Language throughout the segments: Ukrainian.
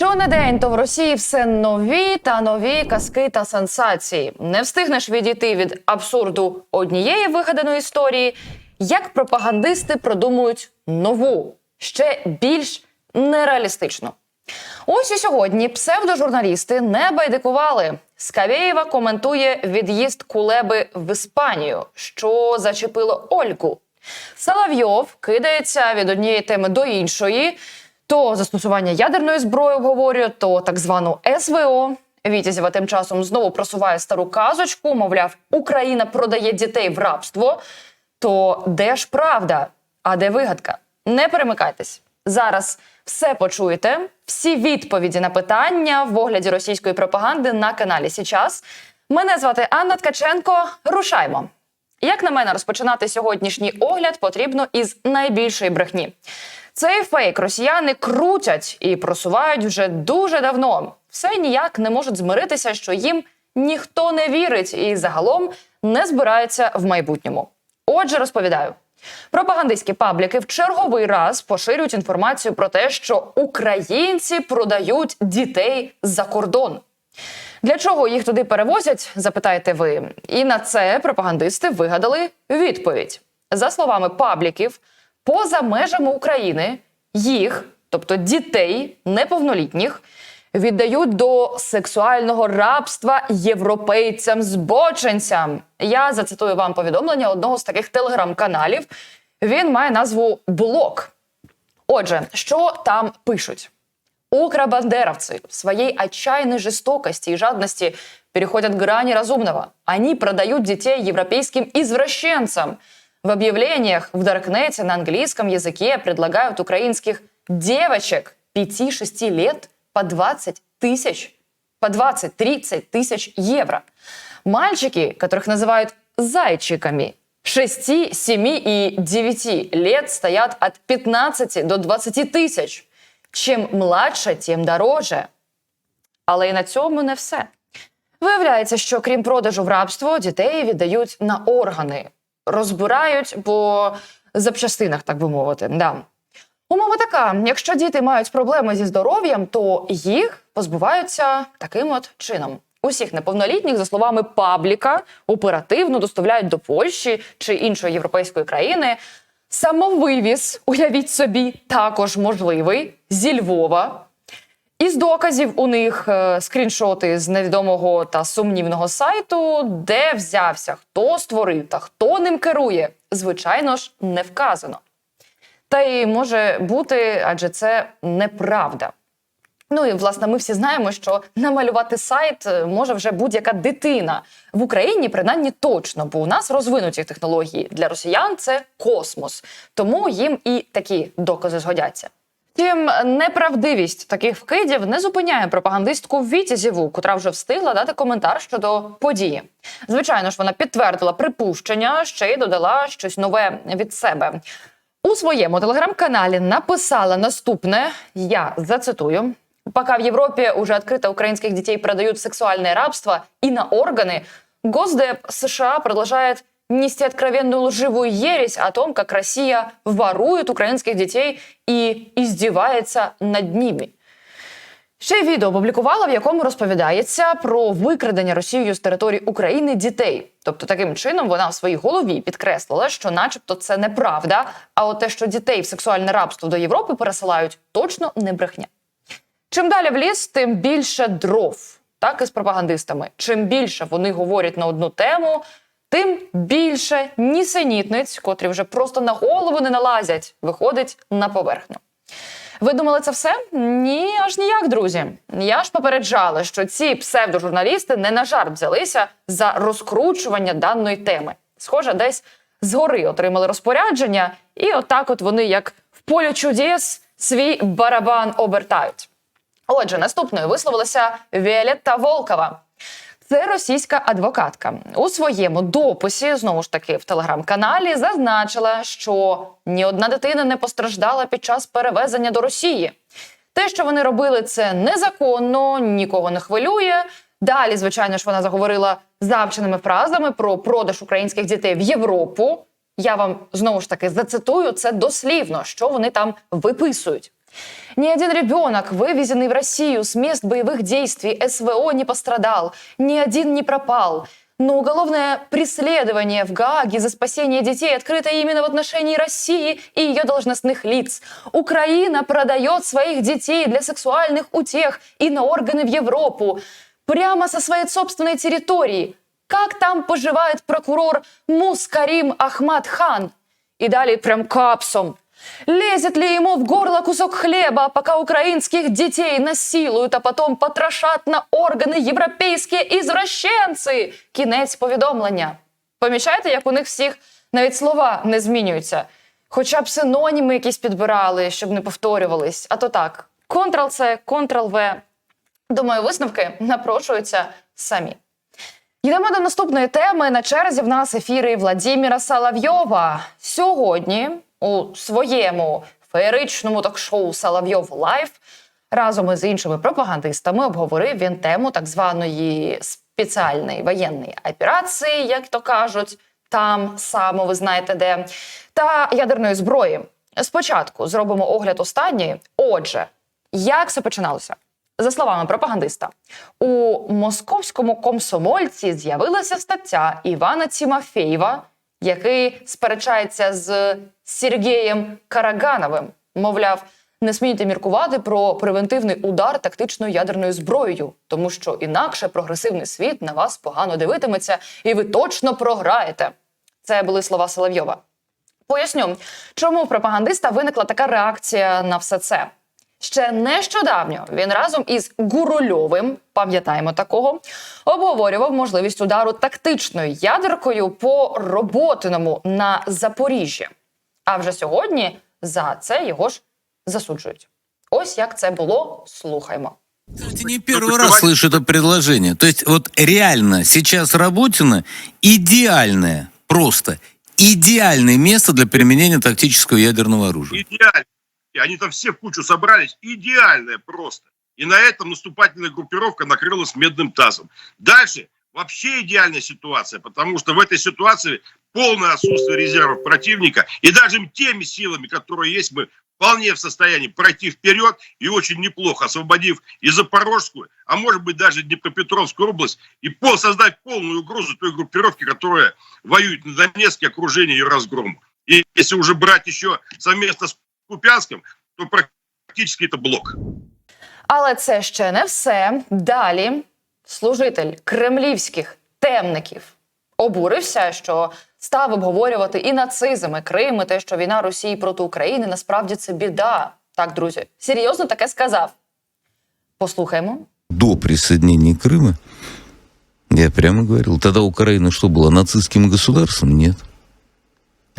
Що не день, то в Росії все нові та нові казки та сенсації. Не встигнеш відійти від абсурду однієї вигаданої історії, як пропагандисти продумують нову, ще більш нереалістичну. Ось і сьогодні псевдожурналісти не байдикували. Скавєєва коментує від'їзд Кулеби в Іспанію, що зачепило Ольгу. Соловйов кидається від однієї теми до іншої. То застосування ядерної зброї обговорює, то так звану СВО. Вітязєва тим часом знову просуває стару казочку. Мовляв, Україна продає дітей в рабство. То де ж правда? А де вигадка? Не перемикайтесь. Зараз все почуєте. Всі відповіді на питання в огляді російської пропаганди на каналі Січас. Мене звати Анна Ткаченко. Рушаймо. Як на мене, розпочинати сьогоднішній огляд потрібно із найбільшої брехні. Цей фейк росіяни крутять і просувають вже дуже давно. Все ніяк не можуть змиритися, що їм ніхто не вірить і загалом не збирається в майбутньому. Отже, розповідаю. Пропагандистські пабліки в черговий раз поширюють інформацію про те, що українці продають дітей за кордон. Для чого їх туди перевозять, запитаєте ви. І на це пропагандисти вигадали відповідь. За словами пабліків, поза межами України їх, тобто дітей неповнолітніх, віддають до сексуального рабства європейцям-збоченцям. Я зацитую вам повідомлення одного з таких телеграм-каналів. Він має назву Блок. Отже, що там пишуть? Укробандеровцы в своей отчаянной жестокости и жадности переходят грани разумного. Они продают детей европейским извращенцам. В объявлениях в Даркнете на английском языке предлагают украинских девочек 5-6 лет по 20 тысяч, по 20-30 тысяч евро. Мальчики, которых называют зайчиками, 6, 7 и 9 лет стоят от 15 до 20 тисяч. Чим младше, тим дороже. Але і на цьому не все. Виявляється, що крім продажу в рабство, дітей віддають на органи, Розбирають по запчастинах, так би мовити. Да. Умова така: якщо діти мають проблеми зі здоров'ям, то їх позбуваються таким от чином. Усіх неповнолітніх, за словами пабліка, оперативно доставляють до Польщі чи іншої європейської країни. Самовивіз, уявіть собі, також можливий зі Львова. Із доказів у них е, скріншоти з невідомого та сумнівного сайту, де взявся, хто створив та хто ним керує, звичайно ж, не вказано. Та й може бути, адже це неправда. Ну і власне, ми всі знаємо, що намалювати сайт е, може вже будь-яка дитина в Україні, принаймні точно, бо у нас розвинуті технології для росіян це космос, тому їм і такі докази згодяться. Втім, неправдивість таких вкидів не зупиняє пропагандистку Вітязєву, котра вже встигла дати коментар щодо події. Звичайно ж, вона підтвердила припущення, ще й додала щось нове від себе. У своєму телеграм-каналі написала наступне: я зацитую. Пока в Европе уже открыто украинских детей продают в сексуальное рабство и на органы, Госдеп США продолжает нести откровенную лживую ересь о том, как Россия ворует украинских детей и издевается над ними. Ще й відео опублікувала, в якому розповідається про викрадення Росією з території України дітей. Тобто, таким чином вона в своїй голові підкреслила, що, начебто, це неправда. А от те, що дітей в сексуальне рабство до Європи пересилають, точно не брехня. Чим далі в ліс, тим більше дров, так і з пропагандистами. Чим більше вони говорять на одну тему, тим більше нісенітниць, котрі вже просто на голову не налазять, виходить на поверхню. Ви думали це все? Ні, аж ніяк, друзі. Я ж попереджала, що ці псевдожурналісти не на жарт взялися за розкручування даної теми. Схоже, десь згори отримали розпорядження, і отак, от вони, як в полі чудес, свій барабан обертають. Отже, наступною висловилася Віолетта Волкова. Це російська адвокатка у своєму дописі, знову ж таки в телеграм-каналі, зазначила, що ні одна дитина не постраждала під час перевезення до Росії. Те, що вони робили, це незаконно, нікого не хвилює. Далі, звичайно ж, вона заговорила завченими фразами про продаж українських дітей в Європу. Я вам знову ж таки зацитую це дослівно, що вони там виписують. Ни один ребенок, вывезенный в Россию с мест боевых действий СВО, не пострадал, ни один не пропал. Но уголовное преследование в Гааге за спасение детей открыто именно в отношении России и ее должностных лиц. Украина продает своих детей для сексуальных утех и на органы в Европу. Прямо со своей собственной территории. Как там поживает прокурор Мускарим Ахмад Хан? И далее прям капсом. Лезет ли ему в горло кусок хлеба, пока украинских детей насилуют, а потом потрошат на органи європейські ізвращенці? Кінець повідомлення. Помічаєте, як у них всіх навіть слова не змінюються? Хоча б синоніми якісь підбирали, щоб не повторювались. А то так: Ctrl-C, Ctrl-V. Думаю, висновки напрошуються самі. Йдемо до наступної теми. На черзі в нас ефіри Владіміра Соловйова. Сьогодні у своєму феєричному ток-шоу Соловйов Лайф разом із іншими пропагандистами обговорив він тему так званої спеціальної воєнної операції, як то кажуть, там само ви знаєте де, та ядерної зброї. Спочатку зробимо огляд останньої. Отже, як все починалося? За словами пропагандиста, у московському комсомольці з'явилася стаття Івана Тімофєєва, який сперечається з Сергієм Карагановим. Мовляв, не смійте міркувати про превентивний удар тактичною ядерною зброєю, тому що інакше прогресивний світ на вас погано дивитиметься, і ви точно програєте. Це були слова Соловйова. Поясню, чому пропагандиста виникла така реакція на все це. Ще нещодавно він разом із Гурульовим, пам'ятаємо такого, обговорював можливість удару тактичною ядеркою по роботиному на Запоріжжі. А вже сьогодні за це його ж засуджують. Ось як це було. Слухаймо. Кстати, не первый раз слышу это предложение. То есть вот реально сейчас Работина идеальное, просто идеальное место для применения тактического ядерного оружия. Идеально. И Они там все в кучу собрались. Идеальное просто. И на этом наступательная группировка накрылась медным тазом. Дальше вообще идеальная ситуация, потому что в этой ситуации полное отсутствие резервов противника. И даже теми силами, которые есть, мы вполне в состоянии пройти вперед и очень неплохо, освободив и Запорожскую, а может быть даже Днепропетровскую область, и пол, создать полную угрозу той группировки, которая воюет на Донецке, окружение и разгром. И если уже брать еще совместно с Купянским, то практически это блок. Але це ще не все. Далі служитель кремлівських темників обурився, що став обговорювати і нацизм, і Крим, і те, що війна Росії проти України насправді це біда. Так, друзі, серйозно таке сказав. Послухаймо. До присоединения Крыма, я прямо говорил, тогда Украина что была, нацистским государством? Нет.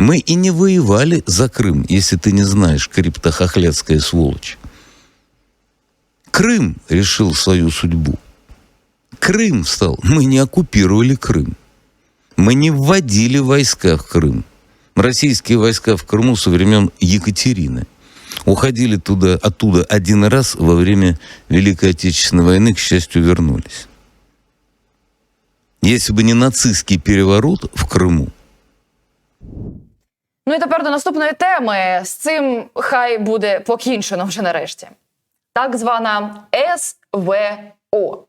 Мы и не воевали за Крым, если ты не знаешь, криптохохлядская сволочь. Крым решил свою судьбу. Крым стал. Мы не оккупировали Крым. Мы не вводили войска в Крым. Российские войска в Крыму со времен Екатерины. Уходили туда, оттуда один раз во время Великой Отечественной войны, к счастью, вернулись. Если бы не нацистский переворот в Крыму, Ну і тепер до наступної теми. З цим хай буде покінчено вже нарешті. Так звана СВО.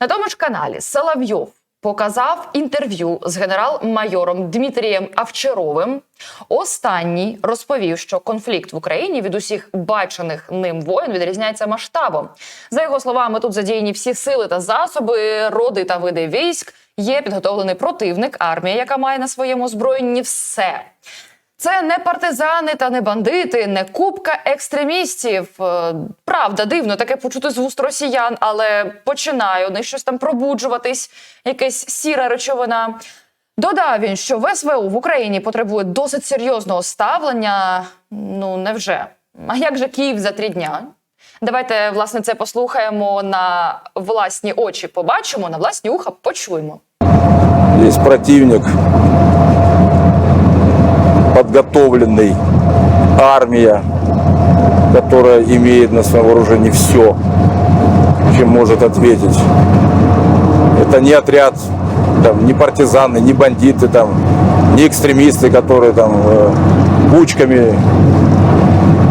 На тому ж каналі Соловйов показав інтерв'ю з генерал-майором Дмитрієм Авчаровим. Останній розповів, що конфлікт в Україні від усіх бачених ним воєн відрізняється масштабом. За його словами, тут задіяні всі сили та засоби, роди та види військ. Є підготовлений противник, армія, яка має на своєму озброєнні все. Це не партизани та не бандити, не купка екстремістів. Е, Правда, дивно таке почути з вуст росіян, але починає них щось там пробуджуватись, якась сіра речовина. Додав він, що ВСВУ в Україні потребує досить серйозного ставлення. Ну невже? А як же Київ за три дня? Давайте власне це послухаємо на власні очі. Побачимо, на власні уха почуємо. Есть противник, подготовленный, армия, которая имеет на своем вооружении все, чем может ответить. Это не отряд, там, не партизаны, не бандиты, там, не экстремисты, которые там э, кучками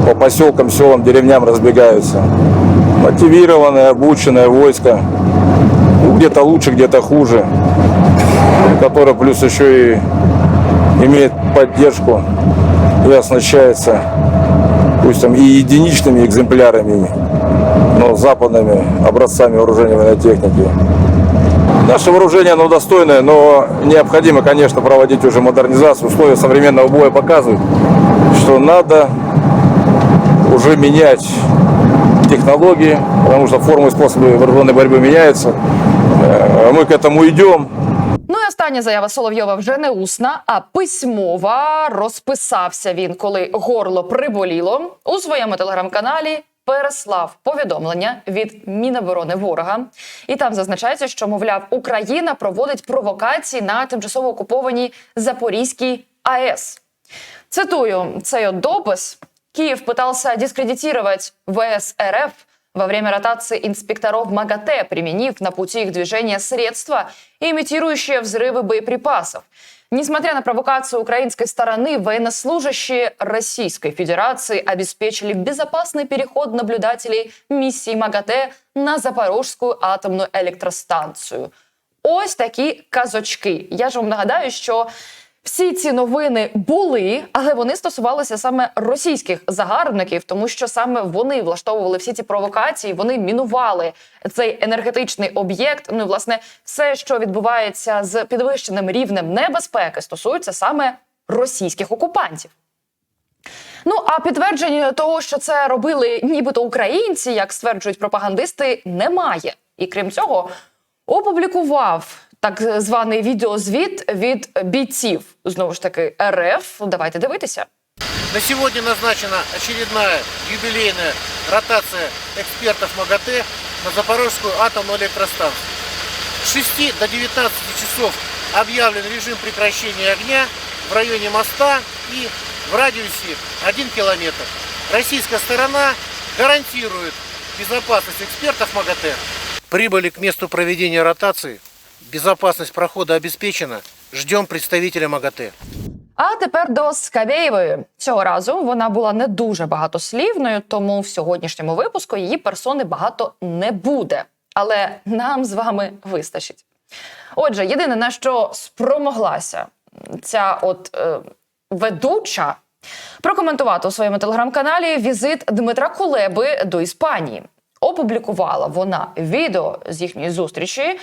по поселкам, селам, деревням разбегаются. Мотивированное, обученное войско. Ну, Где-то лучше, где-то хуже. Которое плюс еще и имеет поддержку и оснащается, пусть там и единичными экземплярами, но западными образцами вооружения военной техники. Наше вооружение, оно достойное, но необходимо, конечно, проводить уже модернизацию. Условия современного боя показывают, что надо уже менять технологии, потому что формы и способы вооруженной борьбы меняются. Э, Мы к этому идем. Ну і остання заява Соловйова вже не усна, а письмова. Розписався він, коли горло приболіло у своєму телеграм-каналі. Переслав повідомлення від Міноборони ворога, і там зазначається, що мовляв Україна проводить провокації на тимчасово окупованій Запорізькій АЕС. Цитую цей допис. Киев пытался дискредитировать ВС РФ во время ротации инспекторов МАГАТЭ, применив на пути их движения средства, имитирующие взрывы боеприпасов. Несмотря на провокацию украинской стороны, военнослужащие Российской Федерации обеспечили безопасный переход наблюдателей миссии МАГАТЭ на Запорожскую атомную электростанцию. Ось такі казочки. Я ж вам нагадаю, що всі ці новини були, але вони стосувалися саме російських загарбників, тому що саме вони влаштовували всі ці провокації, вони мінували цей енергетичний об'єкт. Ну і власне все, що відбувається з підвищеним рівнем небезпеки, стосується саме російських окупантів. Ну а підтвердження того, що це робили нібито українці, як стверджують пропагандисти, немає. І крім цього, опублікував так званий відеозвіт від бійців знову ж таки РФ. Давайте дивитися. На сегодня назначена очередная юбилейная ротация экспертов МАГАТЭ на Запорожскую атомную электростанцию. С 6 до 19 часов объявлен режим прекращения огня в районе моста и в радиусе 1 километр. Российская сторона гарантирует безопасность экспертов МАГАТЭ. Прибыли к месту проведения ротации. Безопасность прохода обеспечена. Ждем представителя МАГАТЭ. А тепер до Скабєєвої. Цього разу вона була не дуже багатослівною, тому в сьогоднішньому випуску її персони багато не буде. Але нам з вами вистачить. Отже, єдине на що спромоглася ця от е, ведуча прокоментувати у своєму телеграм-каналі візит Дмитра Кулеби до Іспанії. Опублікувала вона відео з їхньої зустрічі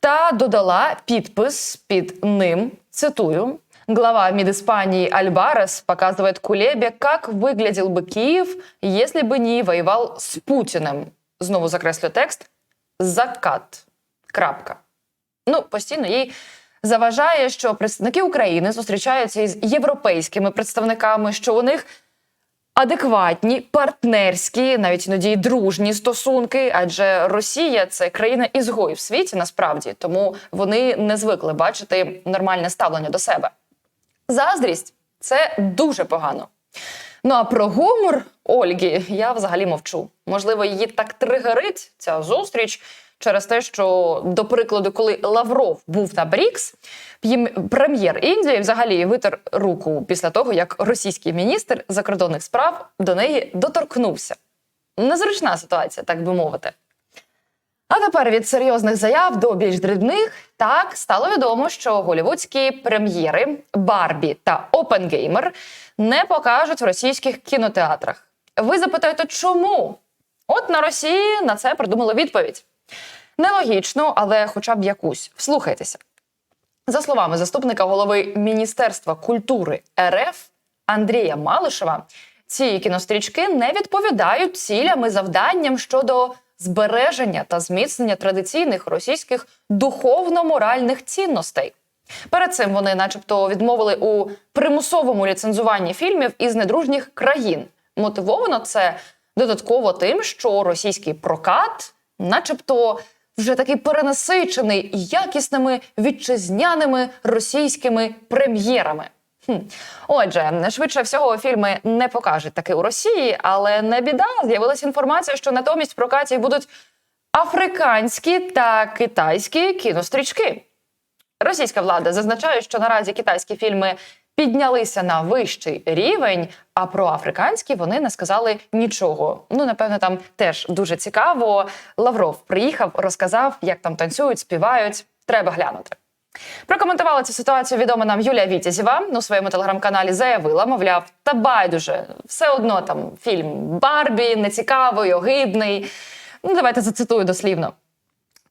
та додала підпис під ним. Цитую. Глава МИД Испании Альбарес показывает Кулебе, как выглядел бы Киев, если бы не воевал с Путиным. Знову закреслю текст. Закат. Крапка. Ну, постійно їй заважає, що представники України зустрічаються із європейськими представниками, що у них адекватні, партнерські, навіть іноді й дружні стосунки, адже Росія це країна ізгой в світі насправді, тому вони не звикли бачити нормальне ставлення до себе. Заздрість це дуже погано. Ну а про гумор Ольги я взагалі мовчу. Можливо, її так тригерить ця зустріч через те, що, до прикладу, коли Лавров був на Брікс, прем'єр Індії взагалі витер руку після того, як російський міністр закордонних справ до неї доторкнувся. Незручна ситуація, так би мовити. А тепер від серйозних заяв до більш дрібних так стало відомо, що голівудські прем'єри Барбі та Опенгеймер не покажуть в російських кінотеатрах. Ви запитаєте, чому? От на Росії на це придумали відповідь. Нелогічно, але хоча б якусь. Вслухайтеся. За словами заступника голови Міністерства культури РФ Андрія Малишева, ці кінострічки не відповідають цілям і завданням щодо збереження та зміцнення традиційних російських духовно-моральних цінностей. Перед цим вони, начебто, відмовили у примусовому ліцензуванні фільмів із недружніх країн. Мотивовано це додатково тим, що російський прокат, начебто, вже такий перенасичений якісними вітчизняними російськими прем'єрами. Хм. Отже, швидше всього, фільми не покажуть таки у Росії, але не біда. З'явилася інформація, що натомість в прокаті будуть африканські та китайські кінострічки. Російська влада зазначає, що наразі китайські фільми піднялися на вищий рівень, а про африканські вони не сказали нічого. Ну, напевно, там теж дуже цікаво. Лавров приїхав, розказав, як там танцюють, співають. Треба глянути. Прокоментувала цю ситуацію відома нам Юлія Вітязєва у своєму телеграм-каналі. Заявила, мовляв, та байдуже, все одно там фільм Барбі, нецікавий, огидний. Ну, давайте зацитую дослівно.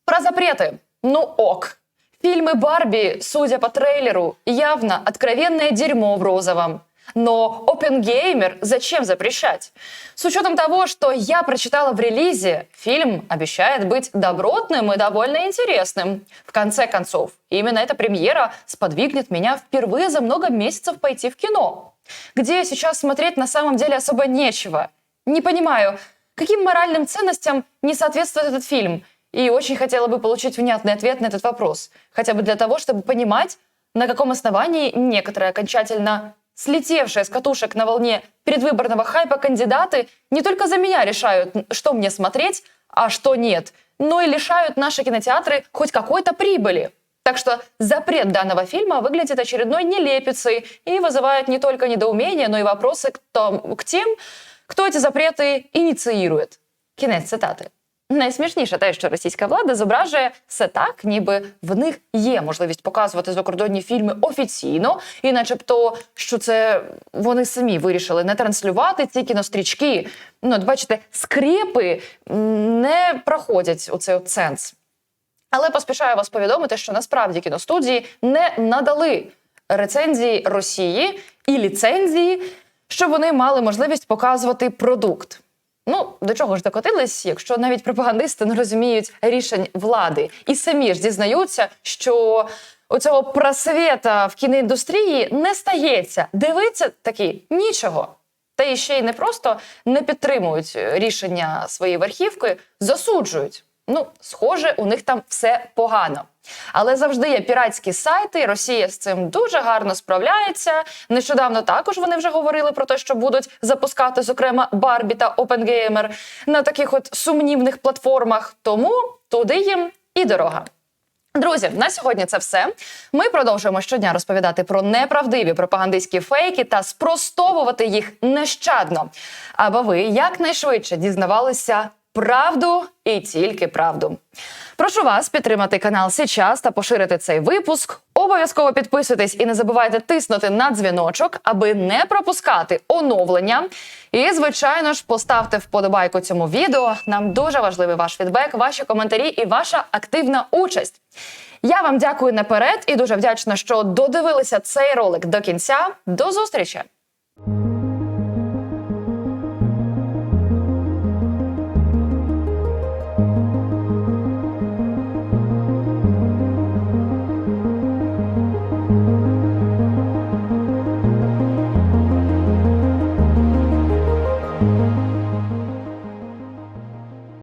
Про запреты. Ну ок. Фильмы Барби, судя по трейлеру, явно откровенное дерьмо в розовом. Но Опенгеймер зачем запрещать? С учетом того, что я прочитала в релизе, фильм обещает быть добротным и довольно интересным. В конце концов, именно эта премьера сподвигнет меня впервые за много месяцев пойти в кино, где сейчас смотреть на самом деле особо нечего. Не понимаю, каким моральным ценностям не соответствует этот фильм? И очень хотела бы получить внятный ответ на этот вопрос. Хотя бы для того, чтобы понимать, на каком основании некоторые окончательно слетевшие с катушек на волне предвыборного хайпа кандидаты не только за меня решают, что мне смотреть, а что нет, но и лишают наши кинотеатры хоть какой-то прибыли. Так что запрет данного фильма выглядит очередной нелепицей и вызывает не только недоумение, но и вопросы к, том- к тем, хто ці запрети ініціює. Кінець цитати. Найсмішніше те, що російська влада зображує все так, ніби в них є можливість показувати закордонні фільми офіційно, і начебто, що це вони самі вирішили не транслювати ці кінострічки. Ну, от бачите, скрепи м, не проходять у цей от сенс. Але поспішаю вас повідомити, що насправді кіностудії не надали рецензії Росії і ліцензії, щоб вони мали можливість показувати продукт. Ну, до чого ж докотились, якщо навіть пропагандисти не розуміють рішень влади і самі ж дізнаються, що у цього просвіта в кіноіндустрії не стається. Дивиться таки нічого. Та і ще й не просто не підтримують рішення своєї верхівки, засуджують. Ну, схоже, у них там все погано. Але завжди є піратські сайти. Росія з цим дуже гарно справляється. Нещодавно також вони вже говорили про те, що будуть запускати, зокрема, Барбі та Опенгеймер на таких от сумнівних платформах. Тому туди їм і дорога. Друзі, на сьогодні це все. Ми продовжуємо щодня розповідати про неправдиві пропагандистські фейки та спростовувати їх нещадно, аби ви якнайшвидше дізнавалися правду і тільки правду. Прошу вас підтримати канал сейчас та поширити цей випуск. Обов'язково підписуйтесь і не забувайте тиснути на дзвіночок, аби не пропускати оновлення. І, звичайно ж, поставте вподобайку цьому відео. Нам дуже важливий ваш фідбек, ваші коментарі і ваша активна участь. Я вам дякую наперед і дуже вдячна, що додивилися цей ролик до кінця. До зустрічі!